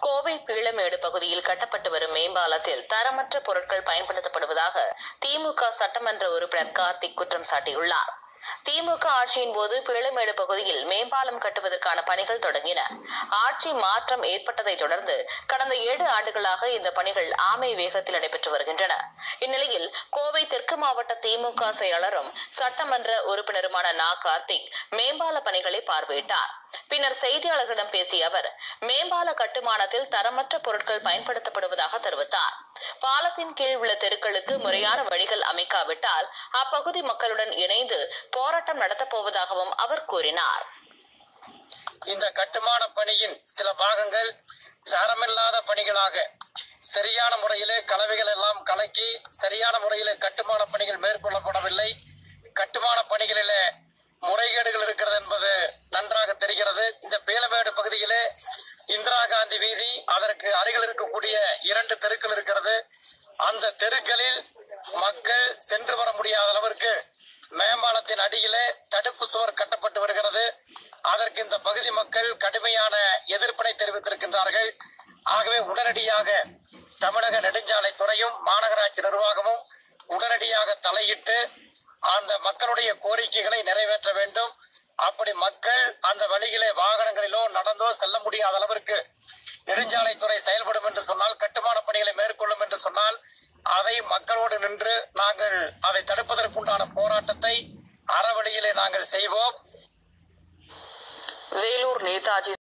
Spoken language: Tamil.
கோவை பீளமேடு பகுதியில் கட்டப்பட்டு வரும் மேம்பாலத்தில் தரமற்ற பொருட்கள் பயன்படுத்தப்படுவதாக திமுக சட்டமன்ற உறுப்பினர் கார்த்திக் குற்றம் சாட்டியுள்ளார். திமுக ஆட்சியின் போது பீளமேடு பகுதியில் மேம்பாலம் கட்டுவதற்கான பணிகள் தொடங்கின. ஆட்சி மாற்றம் ஏற்பட்டதை தொடர்ந்து கடந்த ஏழு ஆண்டுகளாக இந்த பணிகள் ஆமை வேகத்தில் நடைபெற்று வருகின்றன. இந்நிலையில் கோவை தெற்கு மாவட்ட திமுக செயலாளரும் சட்டமன்ற உறுப்பினருமான நா. கார்த்திக் மேம்பால பணிகளை பார்வையிட்டார். பின்னர் செய்தியாளர்களிடம் பேசிய அவர் மேம்பால கட்டுமானத்தில் தரமற்ற பொருட்கள் பயன்படுத்தப்படுவதாக தெரிவித்தார். பாலத்தின் கீழ் உள்ள தெருக்களுக்கு முறையான வழிகள் அமைக்காவிட்டால் அப்பகுதி மக்களுடன் இணைந்து போராட்டம் நடத்தப் போவதாகவும் அவர் கூறினார். இந்த கட்டுமான பணியின் சில பாகங்கள் தரமில்லாத பணிகளாக சரியான முறையிலே கலவைகள் எல்லாம் கலக்கி சரியான முறையிலே கட்டுமான பணிகள் மேற்கொள்ளப்படவில்லை. கட்டுமான பணிகளிலே முறைகேடுகள் பகுதியிலே இந்திரா காந்தி வீதி அதற்கு அருகில் இருக்கக்கூடிய இரண்டு தெருக்கள் இருக்கிறது. அந்த தெருக்களில் மக்கள் சென்று வர முடியாத அளவிற்கு மேம்பாலத்தின் அடியிலே தடுப்பு சுவர் கட்டப்பட்டு வருகிறது. அதற்கு இந்த பகுதி மக்கள் கடுமையான எதிர்ப்பினை தெரிவித்திருக்கின்றார்கள். ஆகவே உடனடியாக தமிழக நெடுஞ்சாலை துறையும் மாநகராட்சி நிர்வாகமும் உடனடியாக தலையிட்டு அந்த மக்களுடைய கோரிக்கைகளை நிறைவேற்ற வேண்டும். அப்படி மக்கள் அந்த வழியிலே வாகனங்களிலோ நடந்தோ செல்ல முடியாத அளவிற்கு நெடுஞ்சாலைத்துறை செயல்படும் என்று சொன்னால் கட்டுமான பணிகளை மேற்கொள்ளும் என்று சொன்னால் அதை மக்களோடு நின்று நாங்கள் அதை தடுப்பதற்குண்டான போராட்டத்தை அறவழியிலே நாங்கள் செய்வோம். வேலூர் நேதாஜி